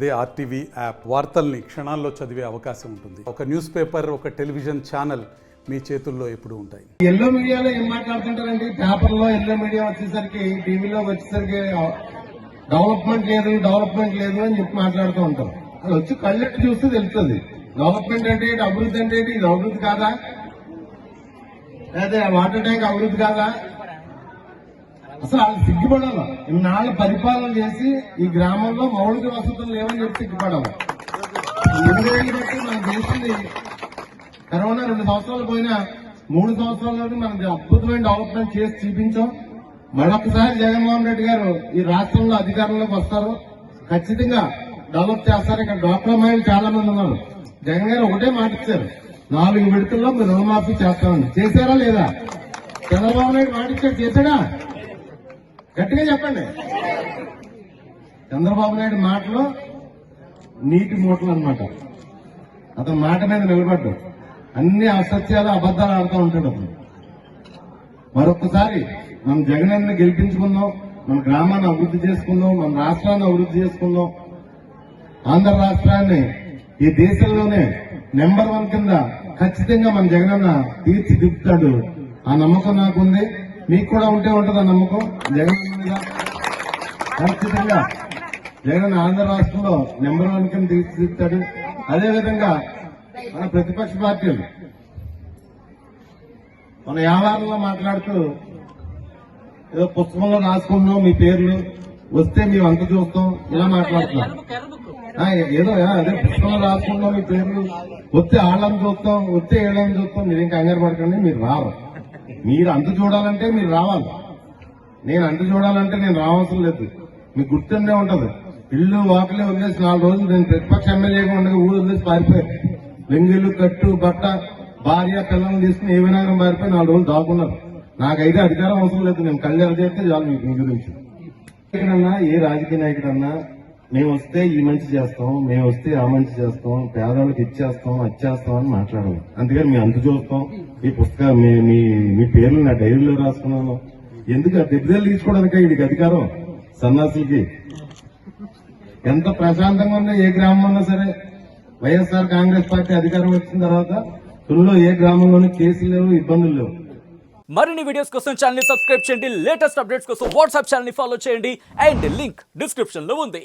అదే RTV app. వార్తల్ని క్షణాల్లో చదివే అవకాశం ఉంటుంది. ఒక న్యూస్ పేపర్ ఒక టెలివిజన్ ఛానల్ మీ చేతుల్లో ఎప్పుడు ఉంటాయి. ఎల్లో మీడియాలో ఏం మాట్లాడుతుంటారండి? పేపర్లో ఎల్లో మీడియా వచ్చేసరికి టీవీలో వచ్చేసరికి డెవలప్మెంట్ లేదు డెవలప్మెంట్ లేదు అని చెప్పి మాట్లాడుతూ ఉంటారు అది వచ్చి కళ్ళెట్టు చూస్తే తెలుస్తుంది. డెవలప్మెంట్ అంటే ఏంటి? అభివృద్ధి అంటే ఏంటి? ఇది అభివృద్ధి కాదా? లేదా వాటర్ ట్యాంక్ అభివృద్ధి కాదా? అసలు వాళ్ళు సిగ్గుపడాలి ఇన్నాళ్ళు పరిపాలన చేసి ఈ గ్రామంలో మౌలిక వసతులు లేవని చెప్పి సిగ్గుపడాలి ఎనిమిదేళ్ళు బట్టి మనం చేసింది కరోనా రెండు సంవత్సరాలు పోయినా మూడు సంవత్సరాల్లోనే మనం అద్భుతమైన డెవలప్మెంట్ చేసి చూపించాం. మరొకసారి జగన్మోహన్ రెడ్డి గారు ఈ రాష్ట్రంలో అధికారంలోకి వస్తారు. ఖచ్చితంగా డెవలప్ చేస్తారు. ఇక్కడ డాక్టర్ మహిళలు చాలా మంది ఉన్నారు. జగన్ గారు ఒకటే మాట ఇచ్చారు. నాలుగు విడతల్లో మీరు రుణమాఫీ చేస్తామని. చేశారా లేదా? చంద్రబాబు నాయుడు మాట ఇచ్చారు చేశాడా? గట్టిగా చెప్పండి. చంద్రబాబు నాయుడు మాటలో నీటి మూటలు అన్నమాట. అతని మాట మీద నిలబడ్డు. అన్ని అసత్యాలు అబద్ధాలు ఆడుతూ ఉంటాడు అతను. మరొకసారి మనం జగనన్న గెలిపించుకుందాం మన గ్రామాన్ని అభివృద్ధి చేసుకుందాం మన రాష్ట్రాన్ని అభివృద్ధి చేసుకుందాం. ఆంధ్ర రాష్ట్రాన్ని ఈ దేశంలోనే నెంబర్ వన్ కింద ఖచ్చితంగా మన జగనన్న తీర్చిదిద్దుతాడు. ఆ నమ్మకం నాకుంది. మీకు కూడా ఉంటే ఉంటుంది నమ్మకం? జగన్ మీద ఖచ్చితంగా. జగన్ ఆంధ్ర రాష్ట్రంలో నెంబర్ వన్ కింద తీర్చిదిద్దాడు. అదేవిధంగా మన ప్రతిపక్ష పార్టీలు మన వ్యాపారంలో మాట్లాడుతూ ఏదో పుస్తకంలో రాసుకుంటున్నాం మీ పేర్లు వస్తే మేము అంత చూస్తాం. ఇలా మాట్లాడుతున్నాం ఏదో అదే పుస్తకంలో రాసుకుంటున్నాం మీ పేర్లు వస్తే ఆళ్ళని చూస్తాం వస్తే ఏళ్ళని చూస్తాం. మీరు ఇంకా కంగారు పడకండి మీరు రావు మీరు అంత చూడాలంటే మీరు రావాలి. నేను అంత చూడాలంటే నేను రావాల్సిన లేదు. మీకు గుర్తుండే ఉంటుంది. ఇల్లు వాకిలే వదిలేసి నాలుగు రోజులు నేను ప్రతిపక్ష ఎమ్మెల్యేగా ఉండగా ఊరు వదిలేసి పారిపోయారు లింగిలు కట్టు బట్ట భార్య పిల్లల్ని తీసుకుని ఏ వినాయకం పారిపోయి నాలుగు రోజులు దాక్కున్నారు. నాకైతే అధికారం అవసరం లేదు. నేను కళ్యాణం చేస్తే చాలు మీకు మీ గురించి ఏ రాజకీయ నాయకుడన్నా మేము వస్తే ఈ మంచి చేస్తాం మేము వస్తే ఆ మంచి చేస్తాం పేదవాళ్ళకి ఇచ్చేస్తాం వచ్చేస్తాం అని మాట్లాడాలి అందుకని మేము అంత చూస్తాం. ఈ పుస్తకం మీ మీ పేర్లు నా డైరీలో రాసుకున్నాను. ఎందుకు? ఆ దెబ్బలు తీసుకోవడానికి వీడికి అధికారం సన్నాసులకి. ఎంత ప్రశాంతంగా ఉన్నా ఏ గ్రామం ఉన్నా సరే వైఎస్ఆర్ కాంగ్రెస్ పార్టీ అధికారం వచ్చిన తర్వాత తుల్లో ఏ గ్రామంలోనూ కేసులు లేవు ఇబ్బందులు లేవు. మరిన్ని వీడియోస్ కోసం ఛానల్ సబ్స్క్రైబ్ చేయండి. లేటెస్ట్ అప్డేట్స్ కోసం వాట్సాప్ ఛానల్ ఫాలో చేయండి. అండ్ లింక్ డిస్క్రిప్షన్లో ఉంది.